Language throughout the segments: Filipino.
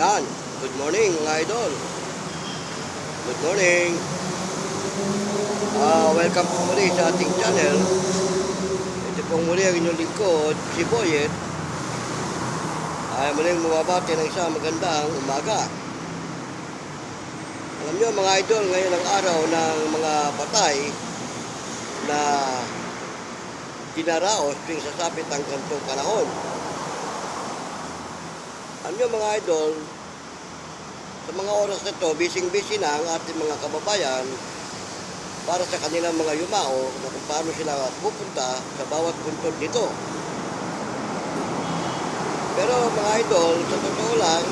Yan. Good morning mga idol. Good morning. Ah, welcome po muli sa ating channel. Ito pong muli ang inyong lingkod, si Boyet. Ay muling bumabati ng isang magandang umaga. Alam niyo mga idol, ngayon ang araw ng mga patay na dinaraos tuwing sasapit ang kantong panahon. Alam mga idol, sa mga oras na ito, bising-busy na ang ating mga kababayan para sa kanilang mga yumao na kung paano sila pupunta sa bawat puntod nito. Pero mga idol, sa totoo lang,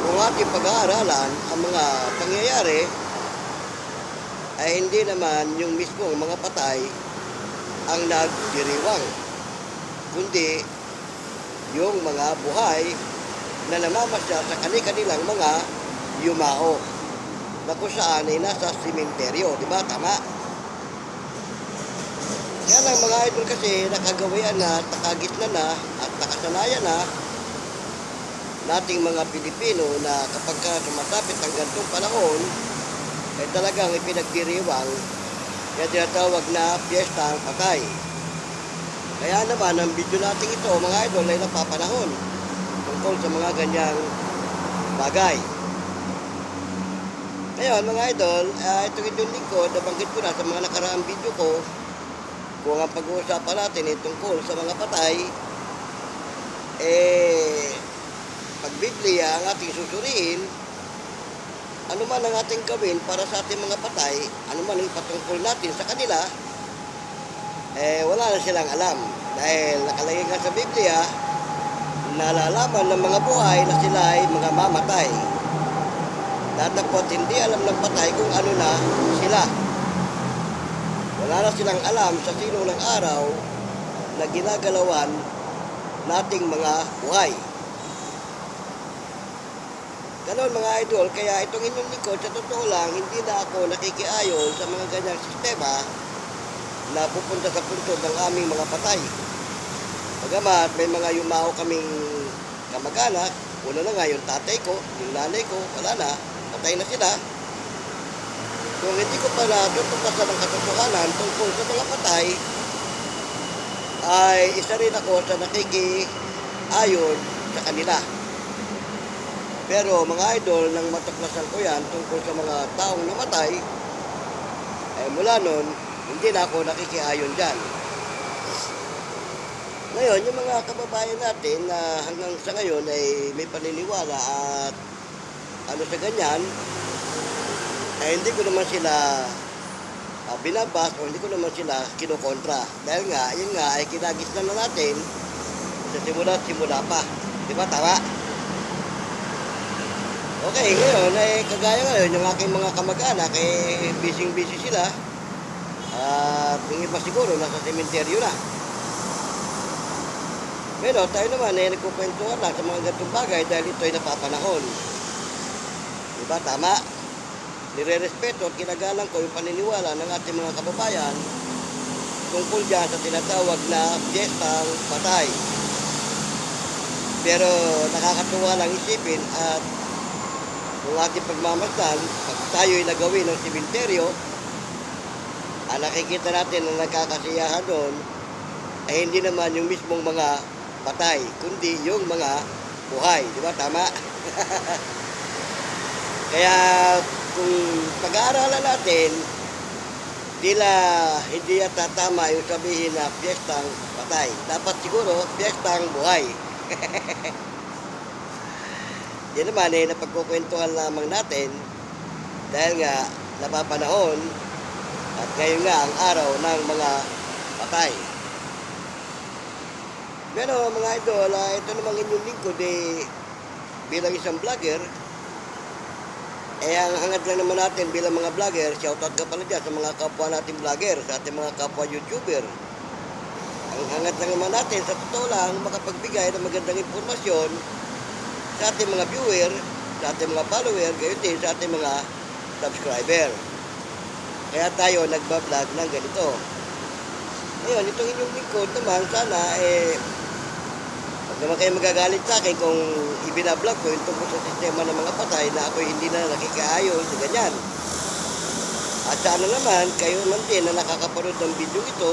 kung ating pag-aaralan ang mga pangyayari, ay hindi naman yung mismong mga patay ang nagdiriwang, kundi yung mga buhay na namamasya sa kani-kanilang mga yumao na kung saan ay nasa simenteryo, di ba? Tama? Kaya lang mga idol kasi nakagawian na, nakagitna na at nakasanayan na nating mga Pilipino na kapag ka sumasapit ang gantong panahon ay talagang ipinagdiriwang kaya tinatawag na piyesta ang patay. Kaya naman, ang video natin ito, mga idol, ay napapanahon tungkol sa mga ganyang bagay. Ngayon, mga idol, uh, itong inyong lingkod, nabanggit ko na sa mga nakaraang video ko, kung ang pag-uusapan natin ay tungkol sa mga patay, eh, pag ang ating susuriin, ano man ang ating gawin para sa ating mga patay, ano man ang ipatungkol natin sa kanila, eh wala na silang alam. Dahil nakalagay nga sa Biblia, nalalaman ng mga buhay na sila ay mga mamatay. Datapot hindi alam ng patay kung ano na sila. Wala na silang alam sa sino ng araw na ginagalawan nating mga buhay. Ganon mga idol, kaya itong inyong likod, sa totoo lang, hindi na ako nakikiayon sa mga ganyang sistema na pupunta sa puntod ng aming mga patay. Bagamat may mga yumao kaming kamag-anak, una na nga yung tatay ko, yung nanay ko, wala na, patay na sila. Kung hindi ko pa natutukasan ng katotohanan tungkol sa mga patay, ay isa rin ako sa nakikiayon sa kanila. Pero mga idol, nang matuklasan ko yan tungkol sa mga taong namatay, eh mula nun, hindi na ako nakikiayon dyan. Ngayon, yung mga kababayan natin na hanggang sa ngayon ay may paniniwala at ano sa ganyan, eh hindi ko naman sila uh, binabas o hindi ko naman sila kinukontra. Dahil nga, yun nga ay kinagis na natin sa simula simula pa. Di ba? Tama? Okay, ngayon, eh, kagaya ngayon, yung aking mga kamag-anak, eh, busy-busy sila. At yung iba siguro, nasa sementeryo na. Pero tayo naman, eh, nagkukwentuhan lang sa mga ganitong bagay dahil ito ay napapanahon. Diba? Tama? Nire-respeto at kinagalang ko yung paniniwala ng ating mga kababayan tungkol dyan sa tinatawag na piyestang patay. Pero nakakatuwa lang isipin at kung ating pagmamasdan, pag tayo'y nagawin ng simenteryo, ang nakikita natin na nagkakasiyahan doon ay hindi naman yung mismong mga patay, kundi yung mga buhay. Di ba? Tama? Kaya kung pag-aaralan natin, tila hindi yata tama yung sabihin na piyestang patay. Dapat siguro piyestang buhay. Yan naman eh, napagkukwentuhan lamang natin dahil nga napapanahon at ngayon nga ang araw ng mga patay. Pero mga idol, ah, ito namang inyong lingkod eh, bilang isang vlogger, eh ang hangad lang naman natin bilang mga vlogger, shoutout ka pala dyan sa mga kapwa natin vlogger, sa ating mga kapwa YouTuber. Ang hangad lang naman natin, sa totoo lang, makapagbigay ng magandang impormasyon sa ating mga viewer, sa ating mga follower, gayon din sa ating mga subscriber. Kaya tayo nagbablog ng ganito. Ngayon, itong inyong lingkod naman, sana eh, naman kayo magagalit sa akin kung ibinablog ko yung tungkol sa sistema ng mga patay na ako hindi na nakikaayos, ganyan. At sana naman, kayo man din na nakakapanood ng video ito,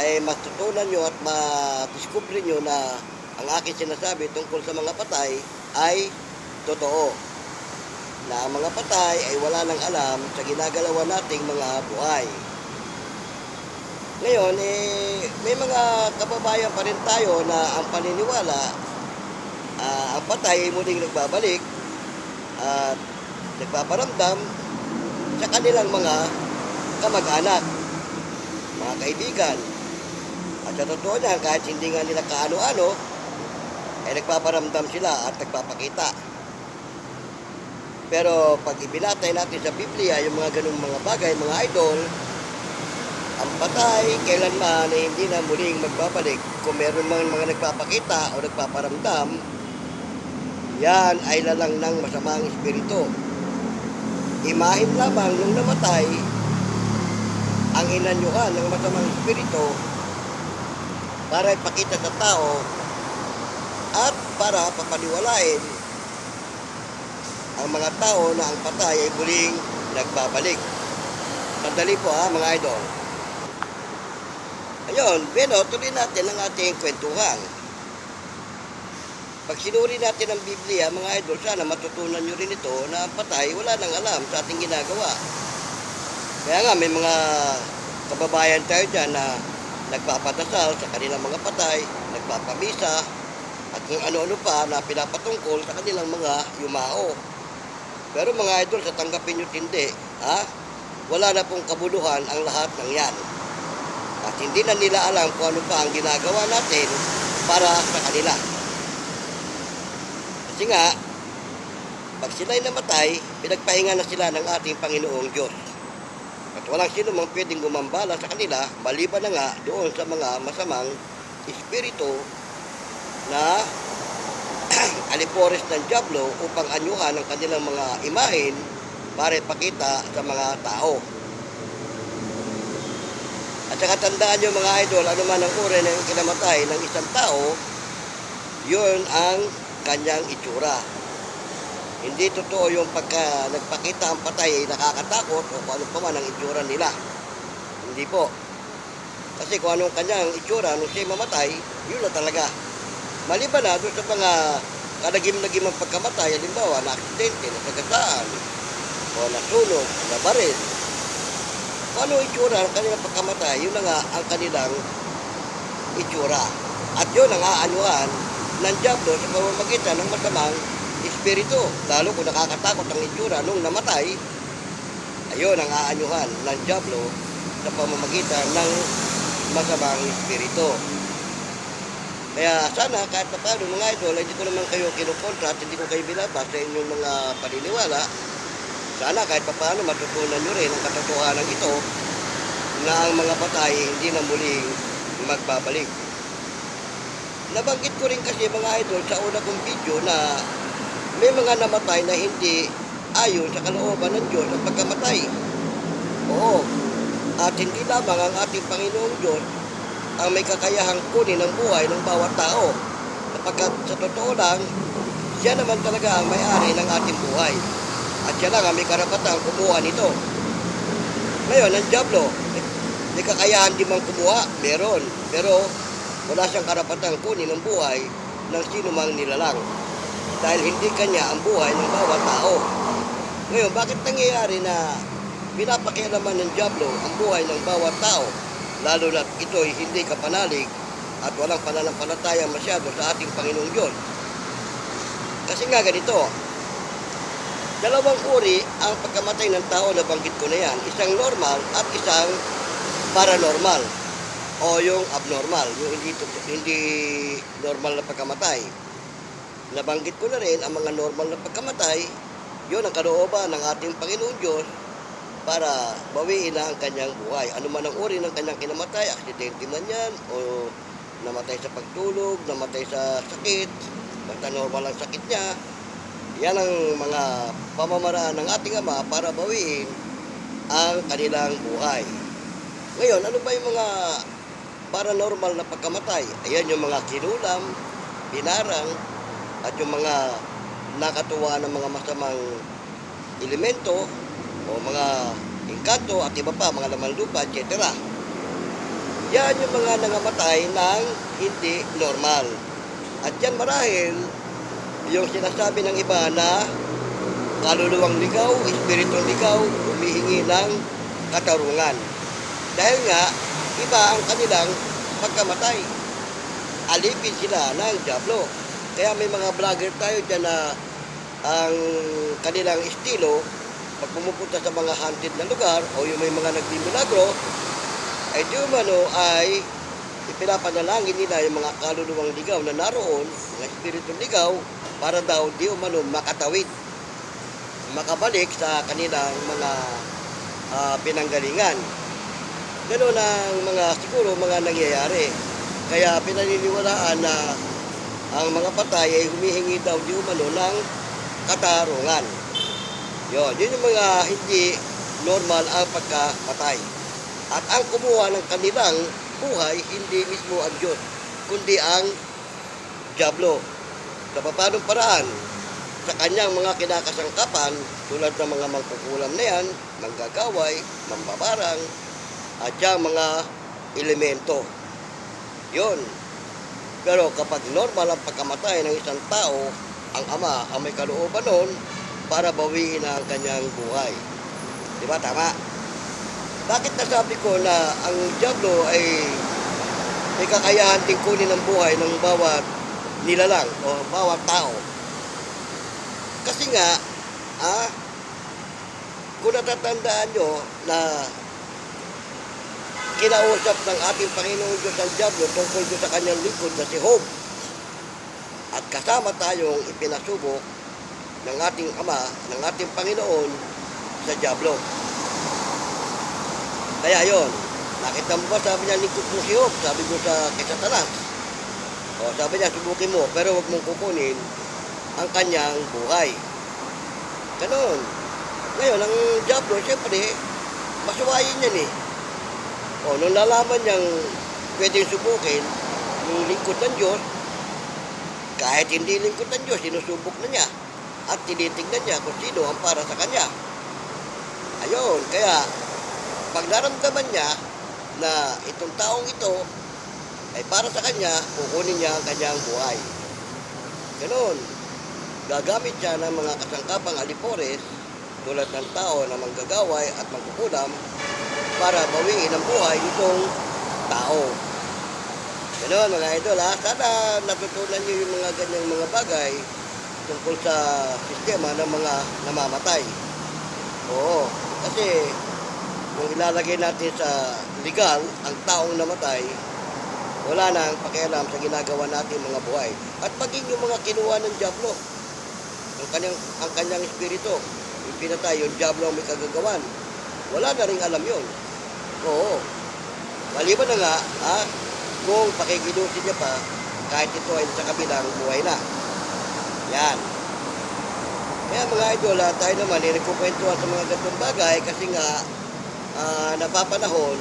ay matutunan nyo at madiscover nyo na ang aking sinasabi tungkol sa mga patay ay totoo. Na ang mga patay ay wala nang alam sa ginagalawan nating mga buhay. Ngayon, eh, may mga kababayan pa rin tayo na ang paniniwala, ah, ang patay ay muling nagbabalik at nagpaparamdam sa kanilang mga kamag-anak, mga kaibigan. At sa totoo niyan, kahit hindi nga nila kaano-ano, ay nagpaparamdam sila at nagpapakita. Pero pag ibinatay natin sa Biblia yung mga ganung mga bagay, mga idol, ang patay kailanman ay hindi na muling magbabalik. Kung meron man mga nagpapakita o nagpaparamdam, yan ay lalang ng masamang espiritu. Imahin lamang nung namatay ang inanyuhan ng masamang espiritu para ipakita sa tao at para papaniwalain ang mga tao na ang patay ay muling nagbabalik. Sandali po ha, mga idol. Ayun, bueno, tuloy natin ang ating kwentuhan. Pag sinuri natin ang Biblia, mga idol, sana matutunan nyo rin ito na ang patay wala nang alam sa ating ginagawa. Kaya nga, may mga kababayan tayo dyan na nagpapadasal sa kanilang mga patay, nagpapamisa, at kung ano-ano pa na pinapatungkol sa kanilang mga yumao. Pero mga idol, sa tanggapin nyo tindi, ha? wala na pong kabuluhan ang lahat ng yan. At hindi na nila alam kung ano pa ang ginagawa natin para sa kanila. Kasi nga, pag sila'y namatay, pinagpahinga na sila ng ating Panginoong Diyos. At walang sino mang pwedeng gumambala sa kanila, maliban na nga doon sa mga masamang espiritu na alipores ng Diablo upang anyuhan ang kanilang mga imahin para ipakita sa mga tao. At saka tandaan nyo mga idol, ano man ang uri ng kinamatay ng isang tao, yun ang kanyang itsura. Hindi totoo yung pagka nagpakita ang patay ay nakakatakot o kung ano pa man ang itsura nila. Hindi po. Kasi kung anong kanyang itsura nung siya mamatay, yun na talaga. Maliban na doon sa mga kadagim-nagim ang pagkamatay, halimbawa na aksidente, na sagasaan, o nasunog, na baril. Kung ano itsura ng kanilang pagkamatay, yun na nga ang kanilang itsura. At yun ang aanuhan ng Diablo sa pamamagitan ng masamang espiritu. Lalo kung nakakatakot ang itsura nung namatay, ayun ang aanyuhan ng Diablo sa pamamagitan ng masamang espiritu. Kaya sana kahit pa paano mga idol, hindi ko naman kayo kinukontra at hindi ko kayo binabas sa inyong mga paniniwala. Sana kahit pa paano matutunan nyo rin ang katotohanan ito na ang mga patay hindi na muling magbabalik. Nabanggit ko rin kasi mga idol sa una kong video na may mga namatay na hindi ayon sa kalooban ng Diyos ang pagkamatay. Oo. At hindi lamang ang ating Panginoong Diyos ang may kakayahang kunin ang buhay ng bawat tao. Sapagkat sa totoo lang, siya naman talaga ang may-ari ng ating buhay. At siya lang ang may karapatang kumuha nito. Ngayon, ang Diablo, may kakayahan di man kumuha, meron. Pero wala siyang karapatang kunin ang buhay ng sino mang nilalang. Dahil hindi kanya ang buhay ng bawat tao. Ngayon, bakit nangyayari na pinapakialaman ng Diablo ang buhay ng bawat tao? Lalo na ito'y hindi kapanalig at walang pananampalataya masyado sa ating Panginoong Diyos. Kasi nga ganito, dalawang uri ang pagkamatay ng tao na banggit ko na yan. Isang normal at isang paranormal o yung abnormal, yung hindi, hindi normal na pagkamatay. Nabanggit ko na rin ang mga normal na pagkamatay, yun ang kalooban ng ating Panginoong Diyos para bawiin na ang kanyang buhay. Ano man ang uri ng kanyang kinamatay, aksidente man yan, o namatay sa pagtulog, namatay sa sakit, basta normal ang sakit niya, yan ang mga pamamaraan ng ating Ama para bawiin ang kanilang buhay. Ngayon, ano ba yung mga paranormal na pagkamatay? Ayan yung mga kinulam, binarang at yung mga nakatuwa ng mga masamang elemento o mga engkanto at iba pa, mga laman lupa, etc. Yan yung mga nangamatay ng hindi normal. At yan marahil yung sinasabi ng iba na kaluluwang ligaw, espiritong ligaw, humihingi ng katarungan. Dahil nga, iba ang kanilang pagkamatay. Alipin sila ng Diablo. Kaya may mga vlogger tayo dyan na ang kanilang estilo, pag pumupunta sa mga haunted na lugar o yung may mga nagmimilagro, ay di umano ay ipinapanalangin nila yung mga kaluluwang ligaw na naroon, mga espiritong ligaw, para daw di umano makatawid, makabalik sa kanilang mga ah, pinanggalingan. Ganun ang mga siguro mga nangyayari. Kaya pinaniniwalaan na ang mga patay ay humihingi daw di umano ng katarungan. Yun, yun yung mga hindi normal ang pagkapatay. At ang kumuha ng kanilang buhay, hindi mismo ang Diyos, kundi ang Diablo. Sa papanong paraan, sa kanyang mga kinakasangkapan, tulad ng mga mangkukulam na yan, manggagaway, mambabarang, at yung mga elemento. Yun. Pero kapag normal ang pagkamatay ng isang tao, ang ama ang may kalooban nun para bawiin ang kanyang buhay. Di ba? Tama. Bakit nasabi ko na ang Diablo ay may kakayahan din kunin ang buhay ng bawat nilalang o bawat tao? Kasi nga, ah, kung natatandaan nyo na kinausap ng ating Panginoon Diyos ang Diablo tungkol sa kanyang lingkod na si Job. At kasama tayong ipinasubok ng ating Ama, ng ating Panginoon sa Diablo. Kaya yon, nakita mo ba sabi niya lingkod mo si Job, sabi mo sa kay Satanas. O sabi niya, subukin mo, pero huwag mong kukunin ang kanyang buhay. Ganon. Ngayon, ang Diablo, siyempre, masuwayin yan eh. O, nung nalaman niyang pwedeng subukin yung lingkod ng Diyos, kahit hindi lingkod ng Diyos, sinusubok na niya at tinitingnan niya kung sino ang para sa kanya. Ayun, kaya pag naramdaman niya na itong taong ito ay para sa kanya, kukunin niya ang kanyang buhay. Ganon. Gagamit siya ng mga kasangkapang alipores tulad ng tao na manggagaway at mangkukulam para bawiin ang buhay nitong tao. Ganon mga idol ha. Sana natutunan niyo yung mga ganyang mga bagay tungkol sa sistema ng mga namamatay. Oo. Kasi kung ilalagay natin sa legal ang taong namatay, wala nang pakialam sa ginagawa natin mga buhay. At maging yung mga kinuha ng Diablo, ang kanyang, ang kanyang espiritu, yung pinatay, yung Diablo ang may kagagawan. Wala na rin alam yon. Oo. Maliban na nga, ha, kung pakikilusin niya pa, kahit ito ay sa kabilang buhay na. Yan. Kaya mga idol, ha, tayo naman, eh, nagkukwentuhan sa mga ganitong bagay kasi nga, ah, napapanahon,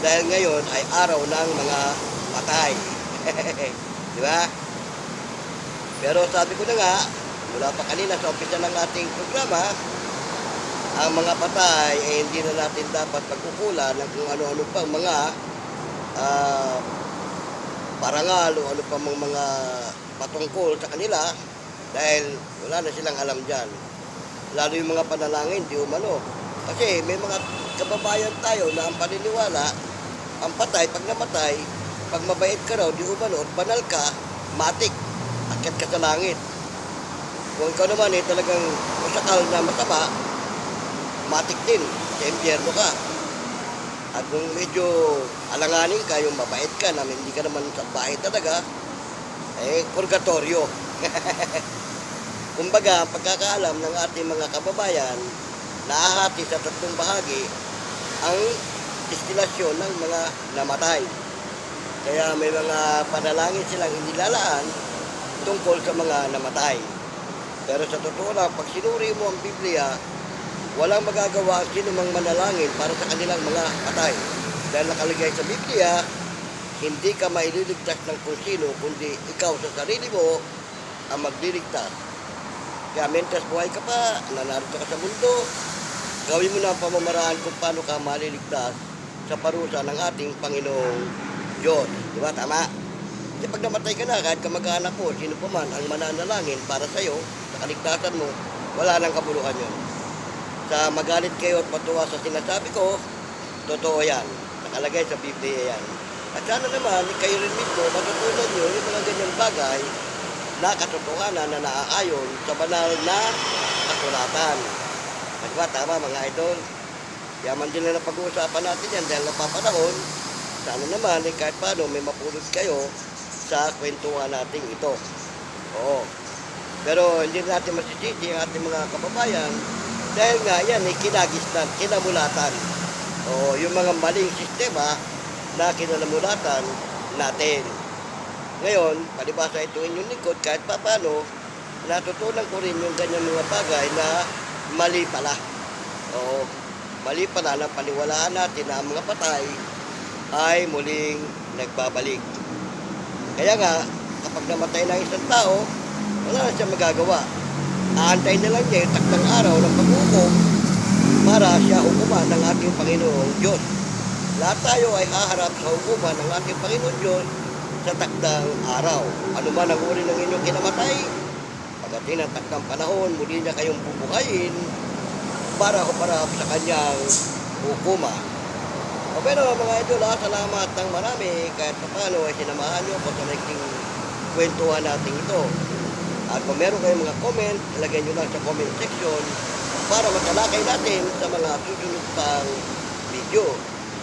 dahil ngayon ay araw ng mga patay. Di ba? Pero sabi ko na nga, mula pa kanina sa umpisa ng ating programa, ang mga patay ay hindi na natin dapat pagkukulan ng kung ano-ano pang mga ah, parangal o ano pang mga patungkol sa kanila dahil wala na silang alam dyan. Lalo yung mga panalangin, di umano. Kasi may mga kababayan tayo na ang paniniwala, ang patay, pag namatay, pag mabait ka raw, di umano, banal ka, matik, akit ka sa langit. Kung ikaw naman eh, talagang masakal na masama, matik din, sa impyerno ka. At kung medyo alanganin ka, yung mabait ka, na hindi ka naman sa bahay talaga, eh, purgatorio. Kumbaga, pagkakaalam ng ating mga kababayan, naahati sa tatlong bahagi ang destilasyon ng mga namatay. Kaya may mga panalangin silang inilalaan tungkol sa mga namatay. Pero sa totoo lang, pag sinuri mo ang Biblia, walang magagawa ang sino mang manalangin para sa kanilang mga patay. Dahil nakalagay sa Biblia hindi ka maililigtas ng kung sino, kundi ikaw sa sarili mo ang magliligtas. Kaya mentas buhay ka pa, nanarito ka sa mundo, gawin mo na ang pamamaraan kung paano ka maliligtas sa parusa ng ating Panginoong Diyos. Di ba? Tama? Kasi pag namatay ka na, kahit kamag-anak mo, sino pa man ang mananalangin para sa iyo, sa kaligtasan mo, wala nang kabuluhan yun. Sa magalit kayo at matuwa sa sinasabi ko, totoo yan. Nakalagay sa Biblia yan. At sana naman, kayo rin mismo, matutunan nyo yung mga ganyang bagay na katotohanan na naaayon sa banal na kasulatan. Ba? Tama mga idol. Kaya man din na pag-uusapan natin yan dahil napapanahon, sana naman eh, kahit paano may mapulot kayo sa kwentuhan natin ito. Oo. Pero hindi natin masisisi ang ating mga kababayan dahil nga yan ay kinagisnan, kinamulatan. O yung mga maling sistema na kinamulatan natin. Ngayon, palibasa ito inyong lingkod, kahit pa paano, natutunan ko rin yung ganyan mga bagay na mali pala. Oo, mali pala na paniwalaan natin na ang mga patay ay muling nagbabalik. Kaya nga, kapag namatay na isang tao, wala na siya magagawa. Aantay na lang niya yung takdang araw ng pag-ukom para siya hukuman ng ating Panginoong Diyos. Lahat tayo ay haharap sa hukuman ng ating Panginoong Diyos sa takdang araw. Ano man ang uri ng inyong kinamatay, pagdating ng takdang panahon, muli niya kayong bubuhayin para humarap sa kanyang hukuman. O pero mga idol, ah, salamat ng marami kahit pa paano ay sinamahan niyo ko sa naging kwentuhan natin ito. At kung meron kayong mga comment, ilagay nyo lang sa comment section para matalakay natin sa mga susunod pang video.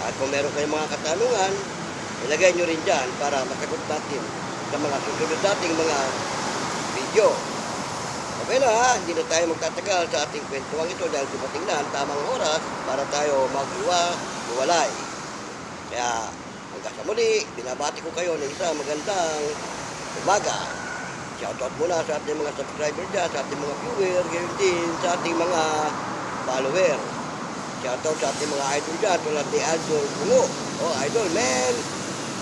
At kung meron kayong mga katanungan, ilagay nyo rin dyan para masagot natin sa mga susunod nating mga video. Okay na ha, hindi na tayo magtatagal sa ating kwentuhan ito dahil dumating na ang tamang oras para tayo maghiwa, hiwalay. Kaya hanggang sa muli, binabati ko kayo ng isang magandang umaga. Shoutout muna sa ating mga subscriber dyan, sa ating mga viewer, gayon din sa ating mga follower. Shoutout sa ating mga idol dyan, tulad ni Idol Bungo. Oh, Idol, men!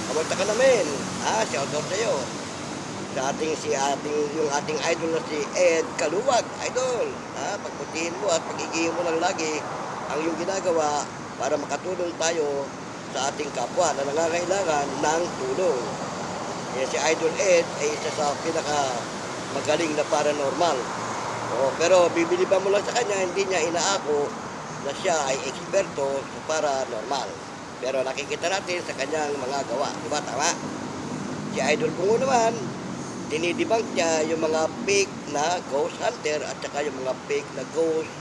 Kamusta ka na, men? Ha, shoutout sa'yo sa ating si ating yung ating idol na si Ed Kaluwag, idol. Ha, pagputihin mo at pagiging mo lang lagi ang iyong ginagawa para makatulong tayo sa ating kapwa na nangangailangan ng tulong. Kaya si Idol Ed ay isa sa pinaka magaling na paranormal. Oo, pero bibili ba mo lang sa kanya, hindi niya inaako na siya ay eksperto sa paranormal. Pero nakikita natin sa kanyang mga gawa. Di ba? Tama? Si Idol Bungo naman, dinidebunk niya yung mga fake na ghost hunter at saka yung mga fake na ghost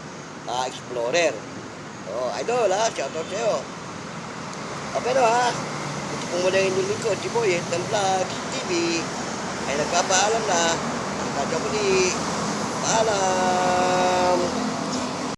ah, explorer. Oh, idol ha, shoutout sa'yo. O pero ha, ito po muna yung lingkod, si Boyet ng Vlogs TV ay nagpapaalam na. Sa muli, paalam!